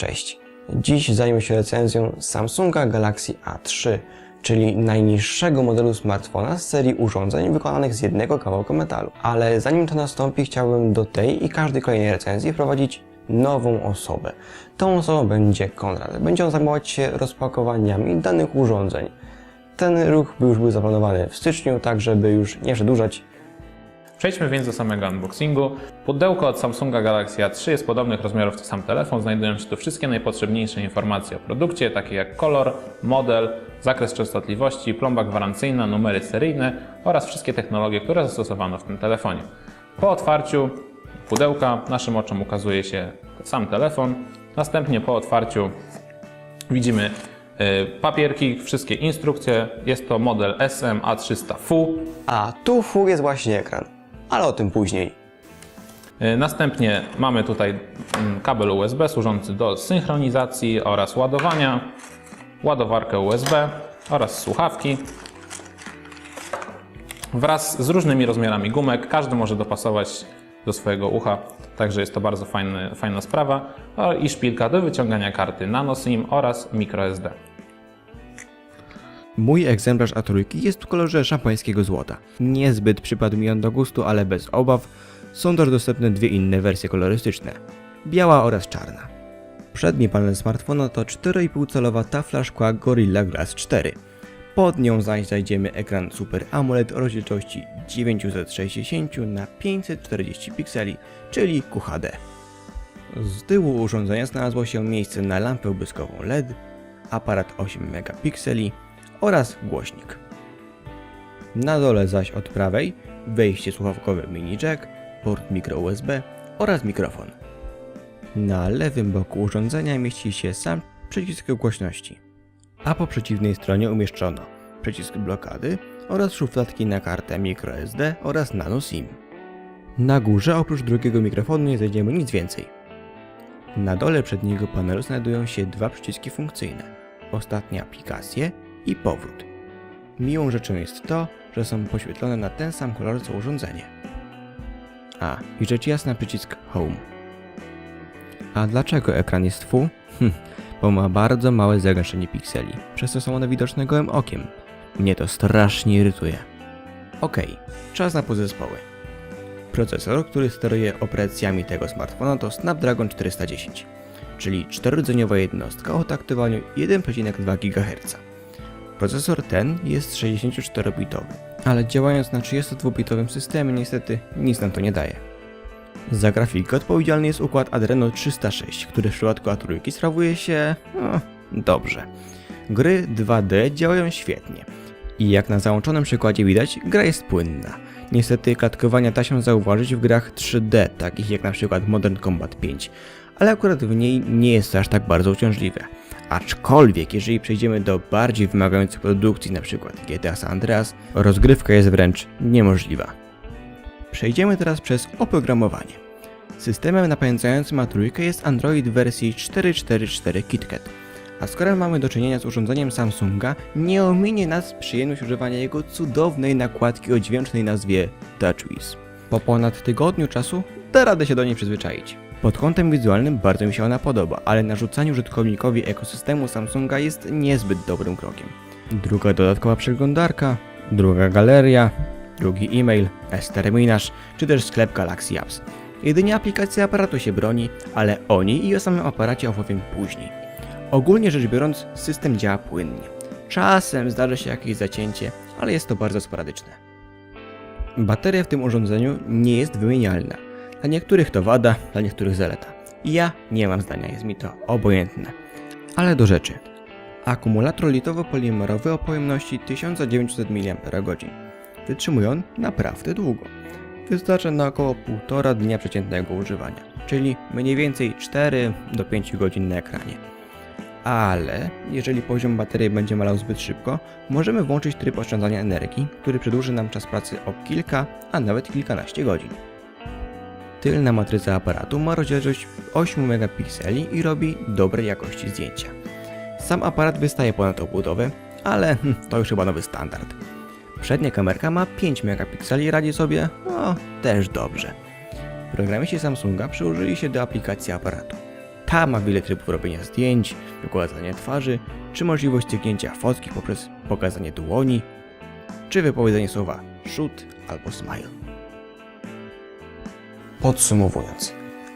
Cześć. Dziś zajmę się recenzją Samsunga Galaxy A3, czyli najniższego modelu smartfona z serii urządzeń wykonanych z jednego kawałka metalu. Ale zanim to nastąpi, chciałbym do tej i każdej kolejnej recenzji wprowadzić nową osobę. Tą osobą będzie Konrad. Będzie on zajmować się rozpakowaniami danych urządzeń. Ten ruch już był zaplanowany w styczniu, tak żeby już nie przedłużać, Przejdźmy więc do samego unboxingu. Pudełko od Samsunga Galaxy A3 jest podobnych rozmiarów co sam telefon. Znajdują się tu wszystkie najpotrzebniejsze informacje o produkcie, takie jak kolor, model, zakres częstotliwości, plomba gwarancyjna, numery seryjne oraz wszystkie technologie, które zastosowano w tym telefonie. Po otwarciu pudełka naszym oczom ukazuje się sam telefon. Następnie po otwarciu widzimy y, papierki, wszystkie instrukcje. Jest to model SM-A300FU. a tu fu jest właśnie ekran. Ale o tym później. Y, Następnie mamy tutaj mm, kabel USB służący do synchronizacji oraz ładowania, ładowarkę USB oraz słuchawki wraz z różnymi rozmiarami gumek. Każdy może dopasować do swojego ucha, także jest to bardzo fajny, fajna sprawa. I szpilka do wyciągania karty nano SIM oraz microSD. Mój egzemplarz A3 jest w kolorze szampańskiego złota. Niezbyt przypadł mi on do gustu, ale bez obaw są też dostępne dwie inne wersje kolorystyczne. Biała oraz czarna. Przedni panel smartfona to 4,5-calowa tafla szkła Gorilla Glass 4. Pod nią zaś znajdziemy ekran Super AMOLED o rozdzielczości 960 na 540 pikseli, czyli QHD. Z tyłu urządzenia znalazło się miejsce na lampę błyskową LED, aparat 8 megapikseli oraz głośnik. Na dole zaś od prawej wejście słuchawkowe mini jack, port micro USB oraz mikrofon. Na lewym boku urządzenia mieści się sam przycisk głośności, a po przeciwnej stronie umieszczono przycisk blokady oraz szufladki na kartę microSD oraz nano SIM. Na górze oprócz drugiego mikrofonu nie znajdziemy nic więcej. Na dole przedniego panelu znajdują się dwa przyciski funkcyjne. Ostatnie aplikacje i powrót. Miłą rzeczą jest to, że są poświetlone na ten sam kolor co urządzenie. A, i rzecz jasna przycisk Home. A dlaczego ekran jest Full? Hm, bo ma bardzo małe zagęszczenie pikseli, przez co są one widoczne gołym okiem. Mnie to strasznie irytuje. Okej, czas na podzespoły. Procesor, który steruje operacjami tego smartfona to Snapdragon 410, czyli czterodzeniowa jednostka o taktowaniu 1,2 GHz. Procesor ten jest 64-bitowy, ale działając na 32-bitowym systemie niestety nic nam to nie daje. Za grafikę odpowiedzialny jest układ Adreno 306, który w przypadku A3 sprawuje się no, dobrze. Gry 2D działają świetnie. I jak na załączonym przykładzie widać, gra jest płynna. Niestety klatkowania da się zauważyć w grach 3D, takich jak na przykład Modern Combat 5, ale akurat w niej nie jest to aż tak bardzo uciążliwe. Aczkolwiek, jeżeli przejdziemy do bardziej wymagających produkcji, np. GTA San Andreas, rozgrywka jest wręcz niemożliwa. Przejdziemy teraz przez oprogramowanie. Systemem napędzającym A3 jest Android w wersji 4.4.4 KitKat. A skoro mamy do czynienia z urządzeniem Samsunga, nie ominie nas przyjemność używania jego cudownej nakładki o dźwięcznej nazwie TouchWiz. Po ponad tygodniu czasu da radę się do niej przyzwyczaić. Pod kątem wizualnym bardzo mi się ona podoba, ale narzucanie użytkownikowi ekosystemu Samsunga jest niezbyt dobrym krokiem. Druga dodatkowa przeglądarka, druga galeria, drugi e-mail, S-terminarz, czy też sklep Galaxy Apps. Jedynie aplikacja aparatu się broni, ale o niej i o samym aparacie opowiem później. Ogólnie rzecz biorąc, system działa płynnie. Czasem zdarza się jakieś zacięcie, ale jest to bardzo sporadyczne. Bateria w tym urządzeniu nie jest wymienialna. Dla niektórych to wada, dla niektórych zaleta. I ja nie mam zdania, jest mi to obojętne. Ale do rzeczy. Akumulator litowo-polimerowy o pojemności 1900 mAh. Wytrzymuje on naprawdę długo. Wystarcza na około 1,5 dnia przeciętnego używania, czyli mniej więcej 4 do 5 godzin na ekranie. Ale jeżeli poziom baterii będzie malał zbyt szybko, możemy włączyć tryb oszczędzania energii, który przedłuży nam czas pracy o kilka, a nawet kilkanaście godzin. Tylna matryca aparatu ma rozdzielczość 8 megapikseli i robi dobrej jakości zdjęcia. Sam aparat wystaje ponad obudowę, ale hm, to już chyba nowy standard. Przednia kamerka ma 5 megapikseli i radzi sobie, no, też dobrze. Programiści Samsunga przyłożyli się do aplikacji aparatu. Ta ma wiele trybów robienia zdjęć, wykładania twarzy, czy możliwość cyknięcia fotki poprzez pokazanie dłoni, czy wypowiedzenie słowa shoot albo smile. Podsumowując,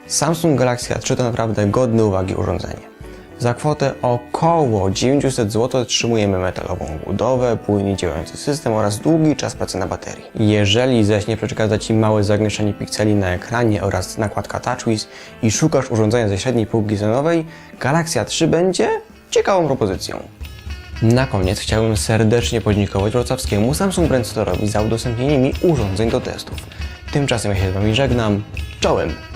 Samsung Galaxy A3 to naprawdę godne uwagi urządzenie. Za kwotę około 900 zł otrzymujemy metalową budowę, płynnie działający system oraz długi czas pracy na baterii. Jeżeli zaś nie przeszkadza Ci małe zagęszczenie pikseli na ekranie oraz nakładka TouchWiz i szukasz urządzenia ze średniej półki cenowej, Galaxy A3 będzie ciekawą propozycją. Na koniec chciałbym serdecznie podziękować wrocławskiemu Samsung Brand Store'owi za udostępnienie mi urządzeń do testów. Tymczasem ja się z Wami żegnam. Czołem!